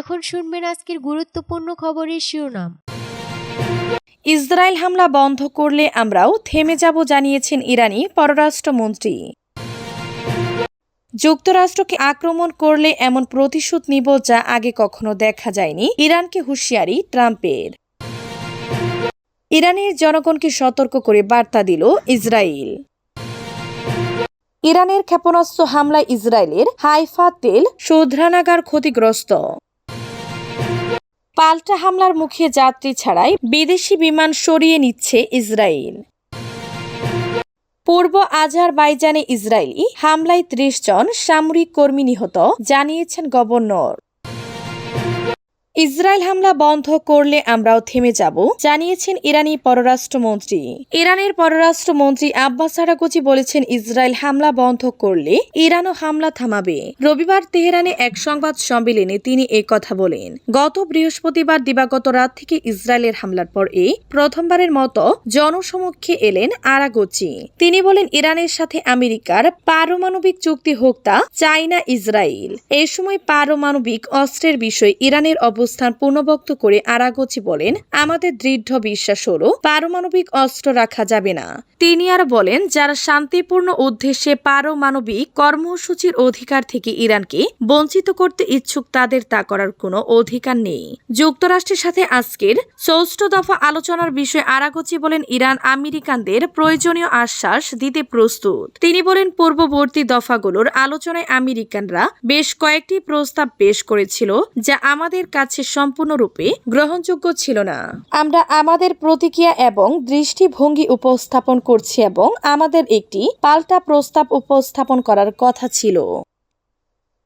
এখন শুনবেন আজকের গুরুত্বপূর্ণ খবরের শিরোনাম। ইসরায়েল হামলা বন্ধ করলে আমরাও থেমে যাব জানিয়েছেন ইরানি পররাষ্ট্রমন্ত্রী। যুক্তরাষ্ট্রকে আক্রমণ করলে এমন প্রতিশোধ নিব যা আগে কখনো দেখা যায়নি ইরানকে হুঁশিয়ারি ট্রাম্পের। ইরানের জনগণকে সতর্ক করে বার্তা দিল ইসরায়েল। ইরানের ক্ষেপণাস্ত্র হামলায় ইসরায়েলের হাইফা তেল শোধরানাগার ক্ষতিগ্রস্ত। পাল্টা হামলার মুখে যাত্রী ছাড়াই বিদেশি বিমান সরিয়ে নিচ্ছে ইসরায়েল। পূর্ব আজারবাইজানে ইসরায়েলি হামলায় ত্রিশ জন সামরিক কর্মী নিহত, জানিয়েছেন গভর্নর। ইসরায়েল হামলা বন্ধ করলে আমরাও থেমে যাব, জানিয়েছেন ইরানি পররাষ্ট্রমন্ত্রী। ইরানের পররাষ্ট্রমন্ত্রী আব্বাস আরাকুচি বলেছেন ইসরায়েল হামলা বন্ধ করলে ইরানও হামলা থামাবে। রবিবার তেহরানে এক সংবাদ সম্মেলনে তিনি এ কথা বলেন। গত বৃহস্পতিবার দিবাগত রাত থেকে ইসরায়েলের হামলার পর এই প্রথমবারের মতো জনসমক্ষে এলেন আরাগোচি তিনি বলেন, ইরানের সাথে আমেরিকার পারমাণবিক চুক্তি হোক তা চায়না ইসরায়েল। এ সময় পারমাণবিক অস্ত্রের বিষয়ে ইরানের অবস্থান পুনর্বক্ত করে আরাগোচি বলেন, আমাদের দৃঢ় বিশ্বাস হলো, পারমাণবিক অস্ত্র রাখা যাবে না। তিনি আর বলেন, যারা শান্তিপূর্ণ উদ্দেশ্যে পারমাণবিক কর্মসূচির অধিকার থেকে ইরানকে বঞ্চিত করতে ইচ্ছুক, তাদের তা করার কোনো অধিকার নেই। যুক্তরাষ্ট্রের সাথে আজকের ষষ্ঠ দফা আলোচনার বিষয়ে আরাগোচি বলেন, ইরান আমেরিকানদের প্রয়োজনীয় আশ্বাস দিতে প্রস্তুত। তিনি বলেন, পূর্ববর্তী দফাগুলোর আলোচনায় আমেরিকানরা বেশ কয়েকটি প্রস্তাব পেশ করেছিল, যা আমাদের কাছে সম্পূর্ণরূপে গ্রহণযোগ্য ছিল না। আমরা আমাদের প্রতিক্রিয়া এবং দৃষ্টিভঙ্গি উপস্থাপন করছি এবং আমাদের একটি পাল্টা প্রস্তাব উপস্থাপন করার কথা ছিল।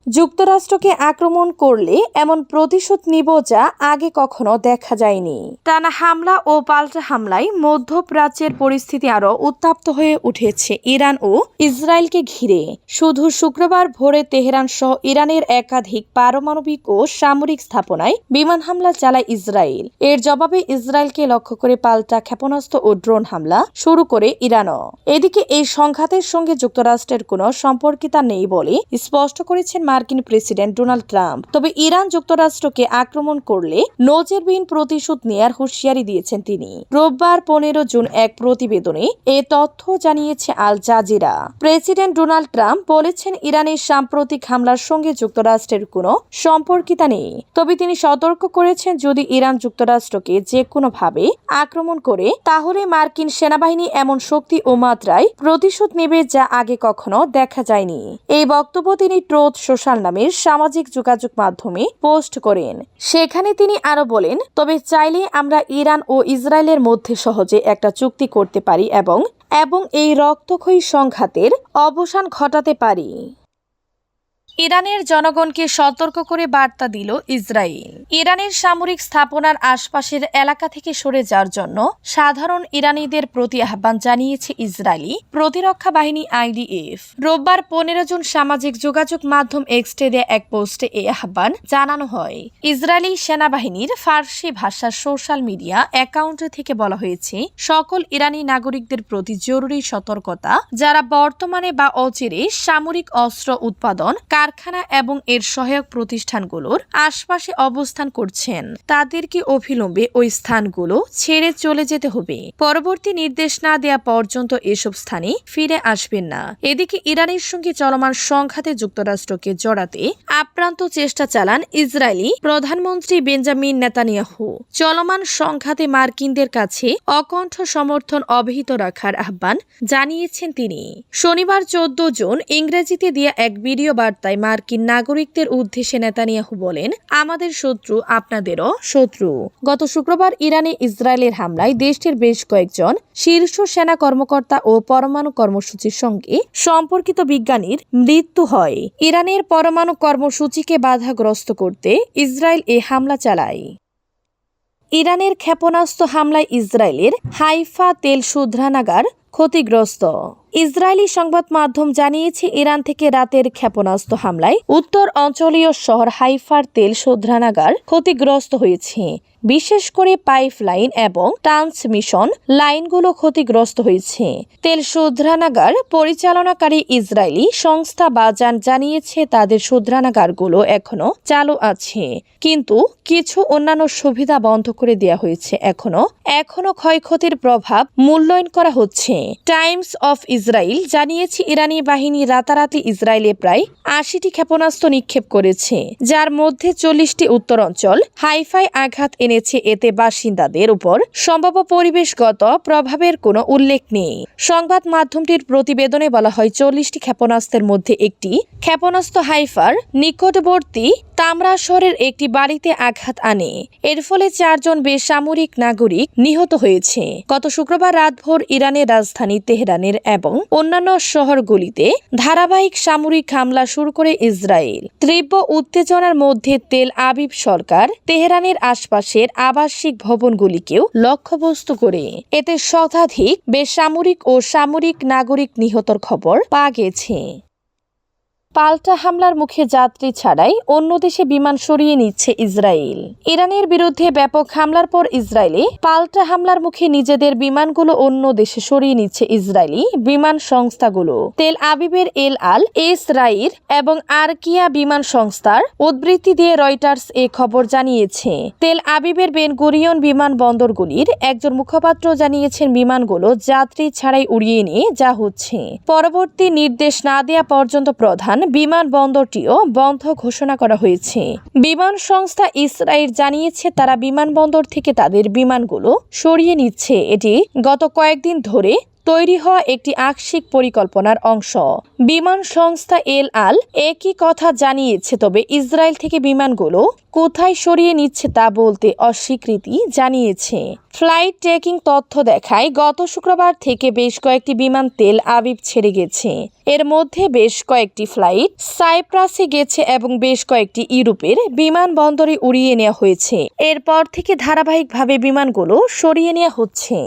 যুক্তরাষ্ট্রকে আক্রমণ করলে এমন প্রতিশোধ নিব যা আগে কখনো দেখা যায়নি। টানা হামলা ও পাল্টা হামলায় মধ্যপ্রাচ্যের পরিস্থিতি আরও উত্তাপ্ত হয়ে উঠেছে ইরান ও ইসরায়েলকে ঘিরে। শুধু শুক্রবার ভোরে তেহরান সহ ইরানের একাধিক পারমাণবিক ও সামরিক স্থাপনায় বিমান হামলা চালায় ইসরায়েল। এর জবাবে ইসরায়েলকে লক্ষ্য করে পাল্টা ক্ষেপণাস্ত্র ও ড্রোন হামলা শুরু করে ইরানও। এদিকে এই সংঘাতের সঙ্গে যুক্তরাষ্ট্রের কোনো সম্পর্কিতা নেই বলে স্পষ্ট করেছেন মার্কিন প্রেসিডেন্ট ডোনাল্ড ট্রাম্প। তবে ইরান যুক্তরাষ্ট্রকে আক্রমণ করলে নজিরবিহীন প্রতিশোধ নেয়ার হুঁশিয়ারি দিয়েছেন তিনি। রোববার পনেরো জুন এক প্রতিবেদনে এ তথ্য জানিয়েছে Al Jazeera. President Donald Trump বলেছেন, ইরানের সাম্প্রতিক হামলার সঙ্গে যুক্তরাষ্ট্রের কোনো সম্পর্কিতা নেই। তবে তিনি সতর্ক করেছেন, যদি ইরান যুক্তরাষ্ট্রকে যে কোনোভাবে আক্রমণ করে, তাহলে মার্কিন সেনাবাহিনী এমন শক্তি ও মাত্রায় প্রতিশোধ নেবে যা আগে কখনো দেখা যায়নি। এই বক্তব্য তিনি ট্রোথ সোশ্যাল নামের সামাজিক যোগাযোগ মাধ্যমে পোস্ট করেন। সেখানে তিনি আরও বলেন, তবে চাইলে আমরা ইরান ও ইসরায়েলের মধ্যে সহজে একটা চুক্তি করতে পারি এবং এবং এই রক্তক্ষয়ী সংঘাতের অবসান ঘটাতে পারি। ইরানের জনগণকে সতর্ক করে বার্তা দিল ইসরায়েল। ইরানের সামরিক স্থাপনার আশপাশের এলাকা থেকে সরে যাওয়ার জন্য সাধারণ ইরানিদের প্রতি আহ্বান জানিয়েছে ইসরায়েলি প্রতিরক্ষা বাহিনী আইডিএফ। রোববার পনেরো জুন সামাজিক যোগাযোগ মাধ্যম এক্সটে দেয়া এক পোস্টে এ আহ্বান জানানো হয়। ইসরায়েলি সেনাবাহিনীর ফার্সি ভাষার সোশ্যাল মিডিয়া অ্যাকাউন্ট থেকে বলা হয়েছে, সকল ইরানি নাগরিকদের প্রতি জরুরি সতর্কতা, যারা বর্তমানে বা অচিরে সামরিক অস্ত্র উৎপাদন কারখানা এবং এর সহায়ক প্রতিষ্ঠানগুলোর আশপাশে অবস্থান করছেন। তাদেরকে অবিলম্বে ওই স্থানগুলো ছেড়ে চলে যেতে হবে? পরবর্তী নির্দেশ না দেয়া পর্যন্ত এসব স্থানে ফিরে আসবেন না। এদিকে ইরানের সঙ্গে চলমান সংঘাতে যুক্তরাষ্ট্রকে জড়াতে আপ্রান্ত চেষ্টা চালান ইসরায়েলি প্রধানমন্ত্রী বেঞ্জামিন নেতানিয়াহু। চলমান সংঘাতে মার্কিনদের কাছে অকণ্ঠ সমর্থন অবহিত রাখার আহ্বান জানিয়েছেন তিনি। শনিবার চোদ্দ জুন ইংরেজিতে দেয়া এক ভিডিও বার্তায় মার্কিন নাগরিকদের উদ্দেশ্যে নেতানিয়াহু বলেন, আমাদের শত্রু আপনাদেরও শত্রু। গত শুক্রবার ইরানে ইসরায়েলের হামলায় দেশটির বেশ কয়েকজন শীর্ষ সেনা কর্মকর্তা ও পরমাণু কর্মসূচির সঙ্গে সম্পর্কিত বিজ্ঞানীর মৃত্যু হয়। ইরানের পরমাণু কর্মসূচিকে বাধাগ্রস্ত করতে ইসরায়েল এ হামলা চালায়। ইরানের ক্ষেপণাস্ত্র হামলায় ইসরায়েলের হাইফা তেল শুধরানাগার ক্ষতিগ্রস্ত। ইসরায়েলি সংবাদ মাধ্যম জানিয়েছে, ইরান থেকে রাতের ক্ষেপণাস্ত্র হামলায় উত্তর অঞ্চলীয় শহর হাইফার তেল শোধনাগার ক্ষতিগ্রস্ত হয়েছে। বিশেষ করে পাইপ লাইন এবং ট্রান্সমিশন লাইনগুলো ক্ষতিগ্রস্ত হয়েছে। তেল শোধনাগার পরিচালনাকারী ইসরায়েলি সংস্থা বাজান জানিয়েছে, তাদের শোধনাগারগুলো এখনও চালু আছে। কিন্তু কিছু অন্যান্য সুবিধা বন্ধ করে দেওয়া হয়েছে। এখনও এখনও ক্ষয়ক্ষতির প্রভাব মূল্যায়ন করা হচ্ছে। টাইমস অফ ইসরায়েল জানিয়েছে ইরানি বাহিনী রাতারাতি ইসরায়েলে প্রায় আশিটি ক্ষেপণাস্ত্র নিক্ষেপ করেছে, যার মধ্যে চল্লিশটি উত্তরাঞ্চল হাইফাই আঘাত এনেছে। এতে বাসিন্দাদের উপর সম্ভাব্য পরিবেশগত প্রভাবের কোনো উল্লেখ নেই। সংবাদ মাধ্যমটির প্রতিবেদনে বলা হয়, চল্লিশটি ক্ষেপণাস্ত্রের মধ্যে একটি ক্ষেপণাস্ত্র হাইফার নিকটবর্তী তামরা শহরের একটি বাড়িতে আঘাত আনে। এর ফলে চারজন বেসামরিক নাগরিক নিহত হয়েছে। গত শুক্রবার রাতভর ইরানের রাজধানী তেহরানের এবং অন্যান্য শহরগুলিতে ধারাবাহিক সামরিক হামলা শুরু করে ইসরায়েল। তীব্র উত্তেজনার মধ্যে তেল আবিব সরকার তেহরানের আশপাশের আবাসিক ভবনগুলিকেও লক্ষ্যবস্তু করে। এতে শতাধিক বেসামরিক ও সামরিক নাগরিক নিহতর খবর পাওয়া গেছে। পাল্টা হামলার মুখে যাত্রী ছাড়াই অন্য দেশে বিমান সরিয়ে নিচ্ছে ইসরায়েল। ইরানের বিরুদ্ধে ব্যাপক হামলার পর ইসরায়েলে পাল্টা হামলার মুখে নিজেদের বিমানগুলো অন্য দেশে সরিয়ে নিচ্ছে ইসরায়েলি বিমান সংস্থাগুলো। তেল আবিবের এল আল, এস রাইর এবং আরকিয়া বিমান সংস্থার উদ্বৃত্তি দিয়ে রয়টার্স এ খবর জানিয়েছে। তেল আবিবের বেন গুরিয়ন বিমানবন্দরগুলির একজন মুখপাত্র জানিয়েছেন বিমানগুলো যাত্রী ছাড়াই উড়িয়ে নিয়ে যা হচ্ছে। পরবর্তী নির্দেশ না দেয়া পর্যন্ত প্রধান বিমানবন্দরটিও বন্ধ ঘোষণা করা হয়েছে। বিমান সংস্থা ইসরায়েল জানিয়েছে, তারা বিমানবন্দর থেকে তাদের বিমানগুলো সরিয়ে নিচ্ছে। এটি গত কয়েকদিন ধরে তৈরি হওয়া একটি আংশিক পরিকল্পনার অংশ। বিমান সংস্থা এল আল একই কথা জানিয়েছে, তবে ইসরায়েল থেকে বিমানগুলো কোথায় সরিয়ে নিচ্ছে তা বলতে অস্বীকৃতি জানিয়েছে। ফ্লাইট ট্রেকিং তথ্য দেখায়, গত শুক্রবার থেকে বেশ কয়েকটি বিমান তেল আবিব ছেড়ে গেছে। এর মধ্যে বেশ কয়েকটি ফ্লাইট সাইপ্রাসে গেছে এবং বেশ কয়েকটি ইউরোপের বিমানবন্দরে উড়িয়ে নেওয়া হয়েছে। এরপর থেকে ধারাবাহিকভাবে বিমানগুলো সরিয়ে নেওয়া হচ্ছে।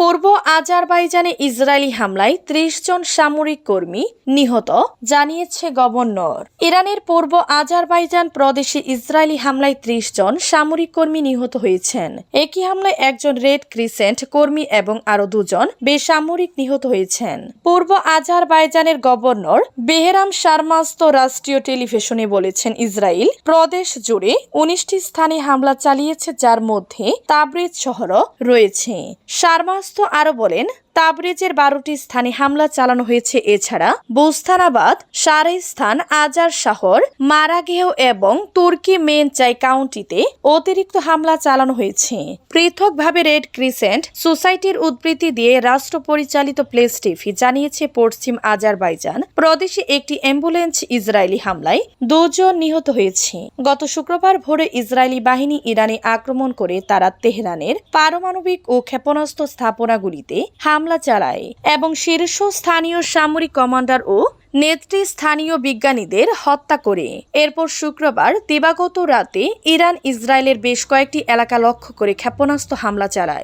পূর্ব আজারবাইজানে ইসরায়েলি হামলায় ত্রিশ জন সামরিক কর্মী নিহত, জানিয়েছে গভর্নর। ইরানের পূর্ব আজারবাইজান প্রদেশে ইসরায়েলি হামলায় ত্রিশ জন সামরিক কর্মী নিহত হয়েছেন। একই হামলায় একজন রেড ক্রিসেন্ট কর্মী এবং আরও দুজন বেসামরিক নিহত হয়েছেন। পূর্ব আজারবাইজানের গভর্নর বেহরাম শারমাস্ত রাষ্ট্রীয় টেলিভিশনে বলেছেন, ইসরায়েল প্রদেশ জুড়ে উনিশটি স্থানে হামলা চালিয়েছে, যার মধ্যে তাবরিজ শহরও রয়েছে। শারমাস্ত আরও বলেন তাবরিজের বারোটি স্থানে হামলা চালানো হয়েছে। এছাড়া বুস্তানাবাদ সারাইস্থান আজার শহর মারাগেহ এবং তুর্কি মেনচাই কাউন্টিতে অতিরিক্ত হামলা চালানো হয়েছে। পৃথকভাবে রেড ক্রিসেন্ট সোসাইটির উদ্বৃত্তি দিয়ে রাষ্ট্র পরিচালিত প্লেস জানিয়েছে পশ্চিম আজারবাইজান। প্রদেশে একটি অ্যাম্বুলেন্স ইসরায়েলি হামলায় দুজন নিহত হয়েছে। গত শুক্রবার ভোরে ইসরায়েলি বাহিনী ইরানে আক্রমণ করে তারা তেহরানের পারমাণবিক ও ক্ষেপণাস্ত্র স্থাপনাগুলিতে হামলা চালায় এবং শীর্ষ স্থানীয় সামরিক কমান্ডার ও নেতৃস্থানীয় বিজ্ঞানীদের হত্যা করে। এরপর শুক্রবার দিবাগত রাতে ইরান ইসরায়েলের বেশ কয়েকটি এলাকা লক্ষ্য করে ক্ষেপণাস্ত্র হামলা চালায়।